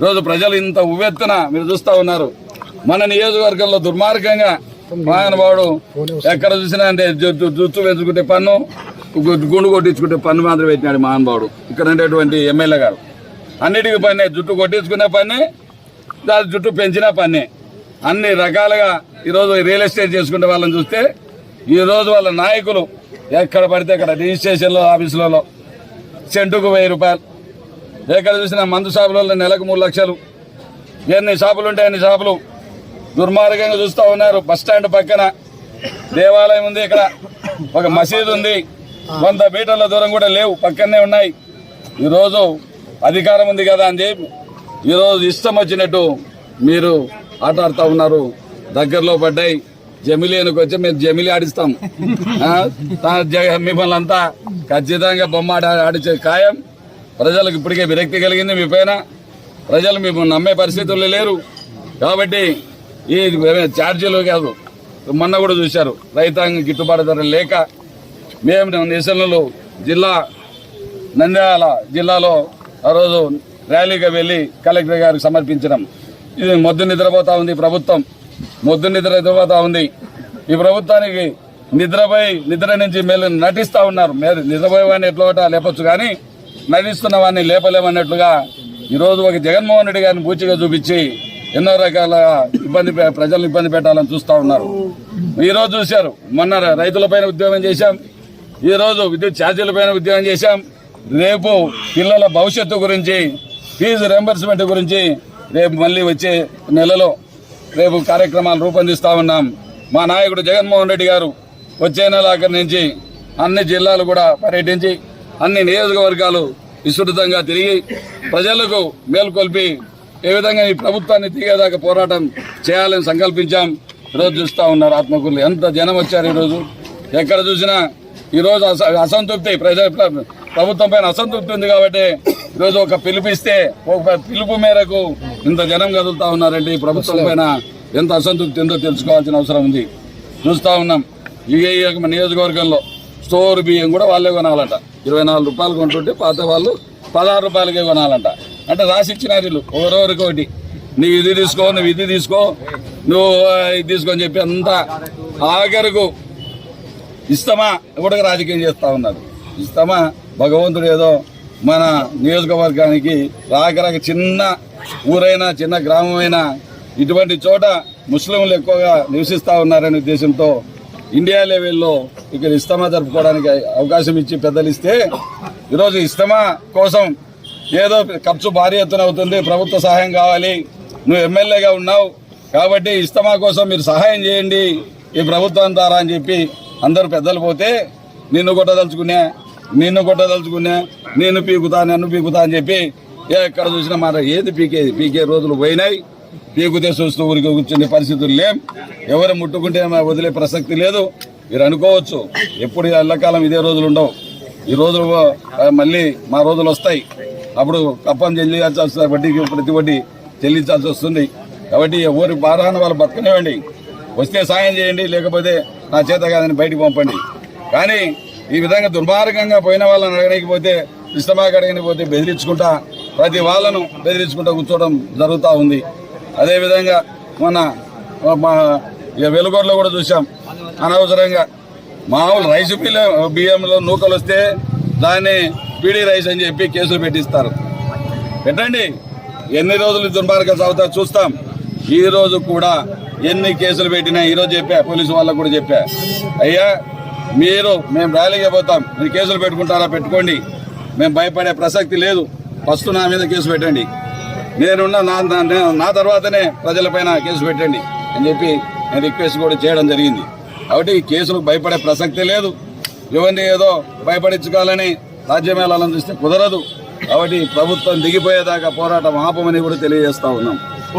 ఈరోజు ప్రజలు ఇంత ఉవ్వెత్తున మీరు చూస్తూ ఉన్నారు. మన నియోజకవర్గంలో దుర్మార్గంగా మహానుభావుడు ఎక్కడ చూసినా అంటే జుట్టు జుట్టు పెంచుకుంటే పన్ను గుండు కొట్టించుకుంటే పన్ను మాత్రం పెట్టినాడు మహానుభావుడు ఇక్కడ ఉండేటువంటి ఎమ్మెల్యే గారు. అన్నిటికీ పన్నే జుట్టు కొట్టించుకునే పన్నే దాని జుట్టు పెంచిన పన్నే. అన్ని రకాలుగా ఈరోజు రియల్ ఎస్టేట్ చేసుకునే వాళ్ళని చూస్తే ఈరోజు వాళ్ళ నాయకులు ఎక్కడ పడితే అక్కడ రిజిస్ట్రేషన్లో ఆఫీసులలో సెంటుకు వెయ్యి రూపాయలు. ఎక్కడ చూసినా మందు షాపులలో నెలకు మూడు లక్షలు. ఎన్ని షాపులు ఉంటాయి అన్ని షాపులు. దుర్మార్గంగా చూస్తూ ఉన్నారు. బస్ స్టాండ్ పక్కన దేవాలయం ఉంది ఇక్కడ. ఒక మసీదు ఉంది. వంద మీటర్ల దూరం కూడా లేవు. పక్కనే ఉన్నాయి. ఈరోజు అధికారం ఉంది కదా అని చెప్పి ఈరోజు ఇష్టం వచ్చినట్టు మీరు ఆట ఆడుతూ ఉన్నారు. దగ్గరలో పడ్డాయి. జమిలీనికి వచ్చి మేము జమిలీ ఆడిస్తాం. ఆ, మిమ్మల్ని అంతా ఖచ్చితంగా బొమ్మ ఆడి ఆడిచే ఖాయం. ప్రజలకు ఇప్పటికే విరక్తి కలిగింది మీ పైన. ప్రజలు మేము నమ్మే పరిస్థితుల్లో లేరు. కాబట్టి ఈ ఛార్జీలు కాదు. మొన్న కూడా చూశారు. రైతాంగం గిట్టుబాటు ధర లేక మేము నిరసనలు జిల్లా నంద్యాల జిల్లాలో ఆ రోజు ర్యాలీగా వెళ్ళి కలెక్టర్ గారికి సమర్పించడం ఇది మొద్దు నిద్రపోతా ఉంది ప్రభుత్వం. మొద్దు నిద్ర నిద్రపోతా ఉంది. ఈ ప్రభుత్వానికి నిద్రపోయి నిద్ర నుంచి మేలు నటిస్తూ ఉన్నారు. మీరు నిద్రపోయేవాడిని ఎట్లా లేపొచ్చు కానీ నటిస్తున్న వాడిని లేపలేమన్నట్లుగా ఈరోజు ఒక జగన్మోహన్ రెడ్డి గారిని పూచిగా చూపించి ఎన్నో రకాల ఇబ్బంది పె- ప్రజలను ఇబ్బంది పెట్టాలని చూస్తూ ఉన్నారు. ఈరోజు చూశారు. మొన్న రైతులపైన ఉద్యోగం చేశాం. ఈ రోజు విద్యుత్ ఛార్జీలపైన ఉద్యోగం చేశాం. రేపు పిల్లల భవిష్యత్తు గురించి ఫీజు రెంబర్స్మెంట్ గురించి రేపు మళ్ళీ వచ్చే నెలలో రేపు కార్యక్రమాలు రూపొందిస్తా ఉన్నాం. మా నాయకుడు జగన్మోహన్ రెడ్డి గారు వచ్చే నెల అక్కడి నుంచి అన్ని జిల్లాలు కూడా పర్యటించి అన్ని నియోజకవర్గాలు విస్తృతంగా తిరిగి ప్రజలకు మేల్కొల్పి ఏ విధంగా ఈ ప్రభుత్వాన్ని తీగేదాకా పోరాటం చేయాలని సంకల్పించాం. ఈరోజు చూస్తా ఉన్నారు ఆత్మకూరులు. ఎంత జనం వచ్చారు ఈరోజు? ఎక్కడ చూసినా ఈరోజు అస అసంతృప్తి. ప్రజా ప్ర- ప్రభుత్వం పైన అసంతృప్తి ఉంది కాబట్టి ఈరోజు ఒక పిలుపిస్తే ఒక పిలుపు మేరకు ఇంత జనం కదులుతా ఉన్నారంటే ఈ ప్రభుత్వం పైన ఎంత అసంతృప్తి ఉందో తెలుసుకోవాల్సిన అవసరం ఉంది. చూస్తా ఉన్నాం. ఈ నియోజకవర్గంలో స్టోర్ బియ్యం కూడా వాళ్ళే కొనాలంట. ఇరవై నాలుగు రూపాయలు కొంటుంటే పాత వాళ్ళు పదహారు రూపాయలకే కొనాలంట. అంటే రాసి ఇచ్చినారు వీళ్ళు ఒకరొకరికి ఒకటి. నీవు ఇది తీసుకో నువ్వు ఇది తీసుకో నువ్వు ఇది తీసుకోని చెప్పి అంతా ఆఖరకు ఇస్తామా? కూడా రాజకీయం చేస్తూ ఉన్నారు ఇస్తామా? భగవంతుడు ఏదో మన నియోజకవర్గానికి రాకరాక చిన్న ఊరైనా చిన్న గ్రామమైనా ఇటువంటి చోట ముస్లింలు ఎక్కువగా నివసిస్తూ ఉన్నారనే ఉద్దేశంతో ఇండియా లెవెల్లో ఇక్కడ ఇస్తమా జరుపుకోవడానికి అవకాశం ఇచ్చి పెద్దలు ఇస్తే ఈరోజు ఇస్తమా కోసం ఏదో ఖర్చు భారీ ఎత్తున అవుతుంది ప్రభుత్వ సహాయం కావాలి నువ్వు ఎమ్మెల్యేగా ఉన్నావు కాబట్టి ఇస్తమా కోసం మీరు సహాయం చేయండి ఈ ప్రభుత్వం ద్వారా అని చెప్పి అందరు పెద్దలు పోతే నిన్ను కొట్టదలుచుకునే నిన్ను కొట్టదలుచుకునే నేను పీకుతా నన్ను పీకుతా అని చెప్పి ఎక్కడ చూసినా మాట ఏది పీకేది పీకే రోజులు పోయినాయి. పీకుతే చూస్తూ ఊరికి కూర్చునే పరిస్థితులు లేం. ఎవరు ముట్టుకుంటే మా వదిలే ప్రసక్తి లేదు. మీరు అనుకోవచ్చు ఎప్పుడు ఈ ఎల్లకాలం ఇదే రోజులు ఉండవు. ఈ రోజులు మళ్ళీ మా రోజులు వస్తాయి. అప్పుడు కప్పం చెల్లించాల్సి వస్తుంది వడ్డీకి ప్రతి వడ్డీ చెల్లించాల్సి వస్తుంది. కాబట్టి ఎవరి భారాన్ని వాళ్ళు బతకనివ్వండి. వస్తే సాయం చేయండి లేకపోతే నా చేత కాదని బయటికి పంపండి. కానీ ఈ విధంగా దుర్మార్గంగా పోయిన వాళ్ళని అడగనికపోతే ఇష్టమాకి అడగనిపోతే బెదిరించుకుంటా ప్రతి వాళ్ళను బెదిరించుకుంటా కూర్చోవడం జరుగుతూ ఉంది. అదేవిధంగా మన మా కూడా చూసాం అనవసరంగా మామూలు రైస్ బియ్యం బియ్యంలో నూకలు వస్తే దాన్ని పీడీ రైస్ అని చెప్పి కేసులు పెట్టిస్తారు. పెట్టండి. ఎన్ని రోజులు దుర్మార్గం సాగుతారు చూస్తాం. ఈ రోజు కూడా ఎన్ని కేసులు పెట్టినా ఈరోజు చెప్పా పోలీసు వాళ్ళకు కూడా చెప్పా. అయ్యా మీరు మేము ర్యాలీకి పోతాం. మీరు కేసులు పెట్టుకుంటారా? పెట్టుకోండి. మేము భయపడే ప్రసక్తి లేదు. ఫస్ట్ నా మీద కేసు పెట్టండి. నేనున్న నా నా- తర్వాతనే ప్రజలపైన కేసు పెట్టండి అని చెప్పి నేను రిక్వెస్ట్ కూడా చేయడం జరిగింది. కాబట్టి ఈ కేసులకు భయపడే ప్రసక్తి లేదు. ఎవరిని ఏదో భయపడించుకోవాలని రాజ్యమేళాలను చూస్తే కుదరదు. కాబట్టి ప్రభుత్వం దిగిపోయేదాకా పోరాటం ఆపమని కూడా తెలియజేస్తా ఉన్నాం.